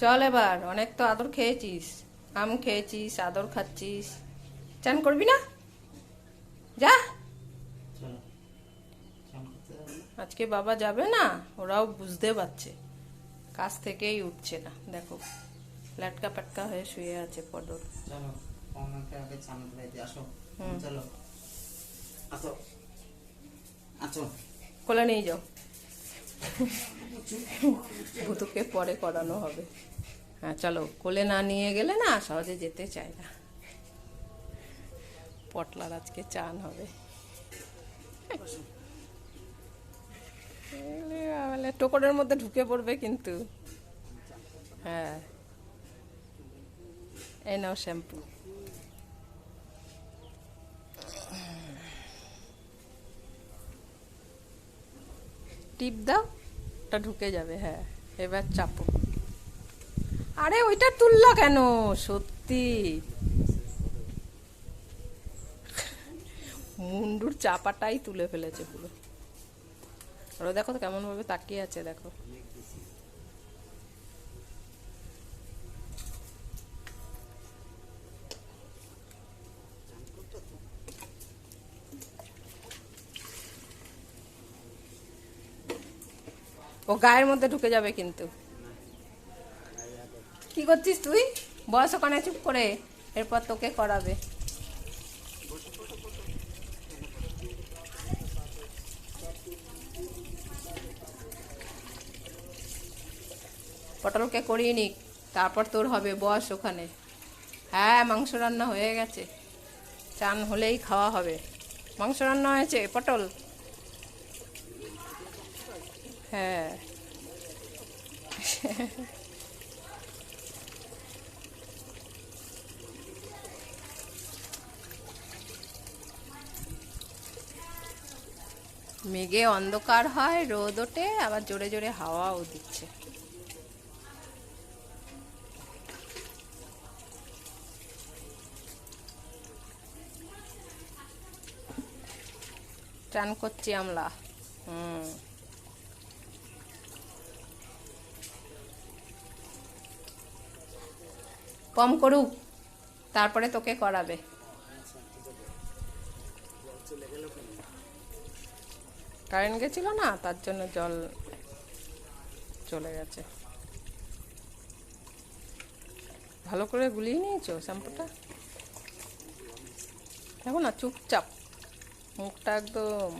চল এবার অনেক তো আদর খেয়েছিস। আম খেয়েছিস আদর খাচ্ছিস। চান করবি না? যা? আজকে বাবা যাবে না ওরাও বুঝতে পারছে। কাজ থেকেই উঠছে না দেখো। লাটকা প্যাটকা হয়ে শুয়ে আছে পটল কোলে নিয়ে যাও। ভুতুকে পরে করানো হবে। হ্যাঁ চলো, কোলে না নিয়ে গেলে না সহজে যেতে চায় না। পটলার আজকে চান হবে। টোকরের মধ্যে ঢুকে পড়বে কিন্তু। হ্যাঁ। এই নাও শ্যাম্পু। টিপ দাও। ওটা ঢুকে যাবে হ্যাঁ। এবার চাপো। আরে, ওইটা তুললো কেন? সত্যি। মুন্ডুর চাপাটাই তুলে ফেলেছে পুরো। আরও দেখো তো কেমন ভাবে তাকিয়ে আছে, দেখো। ও গায়ের মধ্যে ঢুকে যাবে কিন্তু। কি করছিস তুই? বয়স ওখানে চুপ করে। এরপর তোকে করাবে। পটলকে করিয়ে নিক, তারপর তোর হবে বস ওখানে। হ্যাঁ মাংস রান্না হয়ে গেছে। চান হলেই খাওয়া হবে। মাংস রান্না হয়েছে, পটল? হ্যাঁ। মেঘে অন্ধকার হয়, রোদ ওঠে, আবার জোরে জোরে হাওয়াও দিচ্ছে। চান করছি আমরা হুম। কম করুক, তারপরে তোকে করাবে। কারেন্ট গেছিল না? তার জন্য জল চলে গেছে। ভালো করে গুলিয়ে নিয়েছো শ্যাম্পুটা? দেখো না, চুপচাপ। মুখটা একদম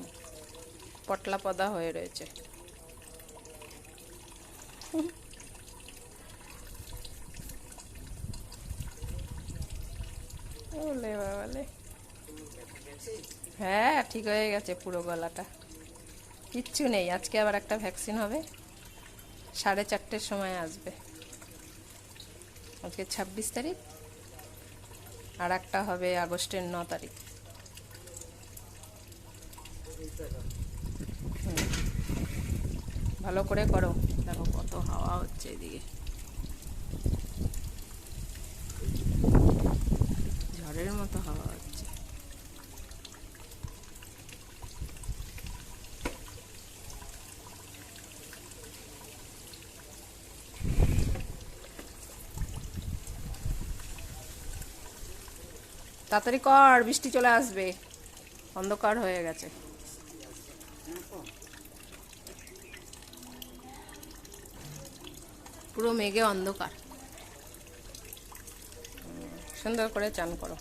পটলা পদা হয়ে রয়েছে। ওলে বাবালে। হ্যাঁ ঠিক হয়ে গেছে পুরো গলাটা। কিচ্ছু নেই, আজকে আবার একটা ভ্যাকসিন হবে। সাড়ে চারটের সময় আসবে। আজকে ছাব্বিশ তারিখ, আর একটা হবে আগস্টের ন তারিখ। ভালো করে করো। দেখো কত হাওয়া হচ্ছে এদিকে। ঝড়ের মতো হাওয়া হচ্ছে। তাড়াতাড়ি কর, বৃষ্টি চলে আসবে। অন্ধকার হয়ে গেছে। পুরো মেঘে অন্ধকার। সুন্দর করে চান করো।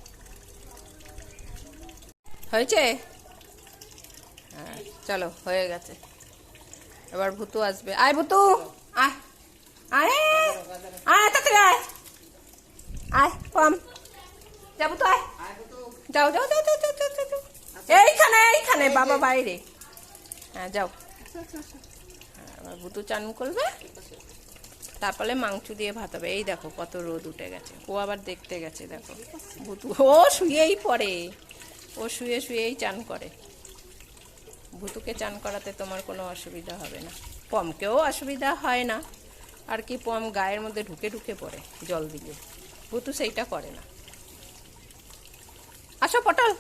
হয়েছে? হ্যাঁ চলো হয়ে গেছে। এবার ভুতু আসবে। আয় ভুতু! আয়। আয়! আয় তাড়াতাড়ি আয়। আয় কম। যাব তো আয়। যাও যাও যাও যাও, যাও, যাও। এইখানে এইখানে বাবা বাইরে। হ্যাঁ যাও। হ্যাঁ, এবার ভুতু চান করবে। তারপরে মাংস দিয়ে ভাত হবে। এই দেখো কত রোদ উঠে গেছে। ও আবার দেখতে গেছে দেখো। ভুতু ও শুয়েই পড়ে। ও শুয়ে শুয়েই চান করে। ভুতুকে চান করাতে তোমার কোনো অসুবিধা হবে না। পমকেও অসুবিধা হয় না। আর কি পম গায়ের মধ্যে ঢুকে ঢুকে পড়ে জল দিলে ভুতু সেইটা করে না। আসো পটল।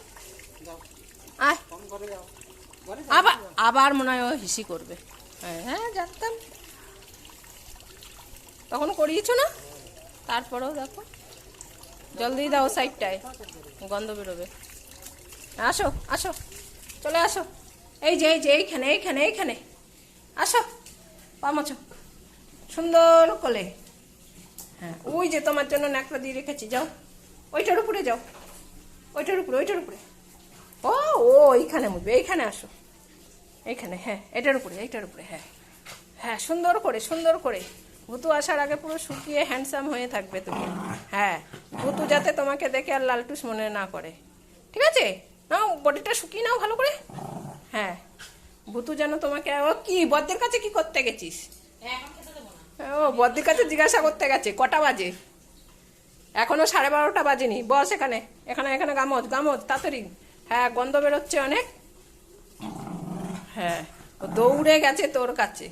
আবার আবার মনে হয় ও হিসি করবে। হ্যাঁ হ্যাঁ জানতাম তখন করিয়েছো না? তারপরেও দেখো। জল দিয়ে দাও সাইডটায়, গন্ধ বেরোবে। আসো আসো, চলে আসো। এই যে এই যে, এইখানে এইখানে এইখানে। আসো পামাছো সুন্দর কোলে। হ্যাঁ ওই যে তোমার জন্য ন্যাকড়া দিয়ে রেখেছি, যাও। ওইটার উপরে যাও। ওইটার উপরে ওইটার উপরে। ও ও, এইখানে মুখবে এইখানে আসো। এইখানে হ্যাঁ এটার উপরে, এইটার উপরে হ্যাঁ। হ্যাঁ সুন্দর করে সুন্দর করে। ভুতু আসার আগে পুরো শুকিয়ে হ্যান্ডসাম হয়ে থাকবে তুমি। হ্যাঁ ভুতু যাতে তোমাকে দেখে আর লালটুস মনে না করে। ঠিক আছে? নাও, বডিটা শুকিয়ে নাও ভালো করে। হ্যাঁ ভুতু যেন তোমাকে ও কি বদ্দের কাছে কি করতে গেছিস? ও বদ্দির কাছে জিজ্ঞাসা করতে গেছে, কটা বাজে? এখনও সাড়ে বারোটা বাজেনি, বস এখানে এখানে এখানে গামজ গামজ, তাড়াতাড়ি। হ্যাঁ গন্ধ বেরোচ্ছে অনেক। হ্যাঁ দৌড়ে গেছে তোর কাছে।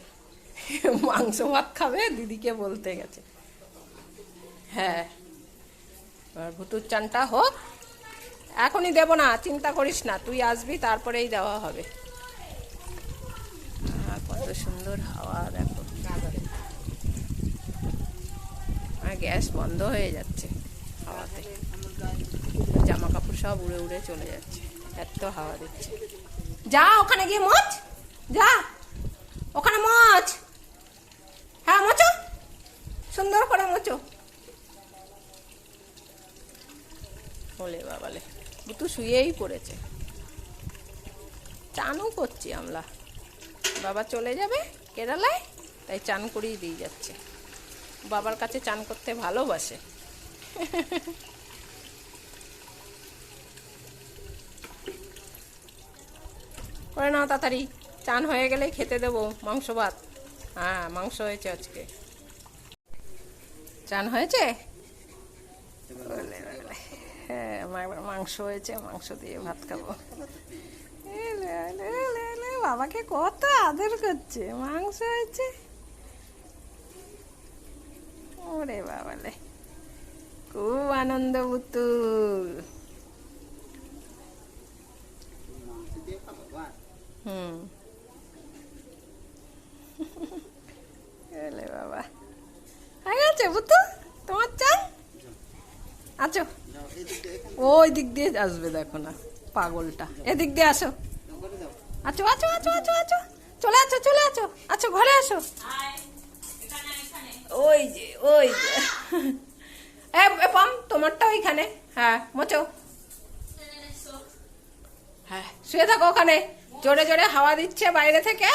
মাংস ভাত খাবে, দিদিকে বলতে গেছে। হ্যাঁ এবার ভুতুর চানটা হোক। এখনই দেবো না, চিন্তা করিস না, তুই আসবি, তারপরেই দেওয়া হবে। কত সুন্দর হাওয়া, দেখো। গ্যাস বন্ধ হয়ে যাচ্ছে হাওয়াতে। জামা কাপড় সব উড়ে উড়ে চলে যাচ্ছে, এত হাওয়া দিচ্ছে। যা, ওখানে গিয়ে মোচ, যা, ওখানে মোচো। সুন্দর করে মোচো বলে বাবালে বুতু শুয়েই পড়েছে। চানও করছি আমরা। বাবা চলে যাবে কেরালায় তাই চান করিয়ে দিয়ে যাচ্ছে। বাবার কাছে চান করতে ভালোবাসে। করে নাও তাড়াতাড়ি চান হয়ে গেলে খেতে দেবো মাংস ভাত হ্যাঁ মাংস হয়েছে আজকে। চান হয়েছে। হ্যাঁ আমার মাংস হয়েছে মাংস দিয়ে ভাত খাব। বাবাকে কত আদর করছে মাংস হয়েছে। ওরে বাবালে খুব আনন্দ পুতুল। হুম। বাবা। গেছে বুতু তোমার চান আছো? ওই দিক দিয়ে আসবে দেখো না পাগলটা। এদিক দিয়ে আসো। আছো আছো আছো আছো আছো। চলে আছো চলে আছো। আছো ঘরে আসো ওই যে ওই যে। এ, পাম তোমারটা ওইখানে। হ্যাঁ মোচো হ্যাঁ শুয়ে থাকো ওখানে। জোরে জোরে হাওয়া দিচ্ছে বাইরে থেকে।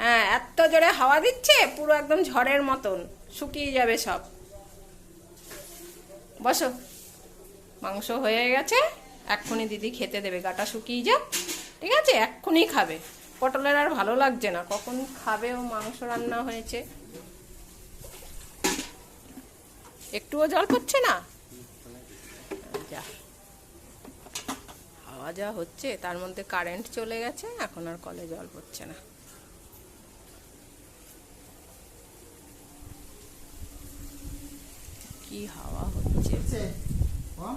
হ্যাঁ এত জোরে হাওয়া দিচ্ছে পুরো একদম ঝড়ের মতন। শুকিয়ে যাবে সব। বসো। মাংস হয়ে গেছে। এক্ষুনি দিদি খেতে দেবে। গাটা শুকিয়ে যাক। ঠিক আছে? এক্ষুনি খাবে। পটলের আর ভালো লাগছে না। কখন খাবে ও মাংস রান্না হয়েছে? একটুও জল পড়ছে না? যা। হাওয়া যা হচ্ছে, তার মধ্যে কারেন্ট চলে গেছে। এখন আর কলে জল পড়ছে না। কি হাওয়া হচ্ছে হ্যাঁ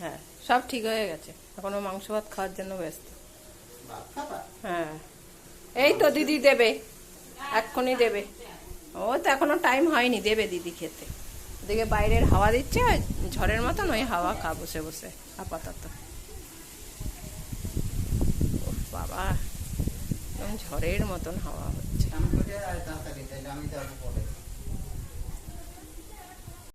হ্যাঁ সব ঠিক হয়ে গেছে। এখনও মাংস ভাত খাওয়ার জন্য ব্যস্ত। হ্যাঁ। এই তো দিদি দেবে। এক্ষুনি দেবে। ও তো এখনও টাইম হয়নি দেবে দিদি খেতে। ওদিকে বাইরের হাওয়া দিচ্ছে আর ঝড়ের মতন ওই হাওয়া খা বসে বসে, আপাতত। বাবা ঝড়ের মতন হাওয়া হচ্ছে।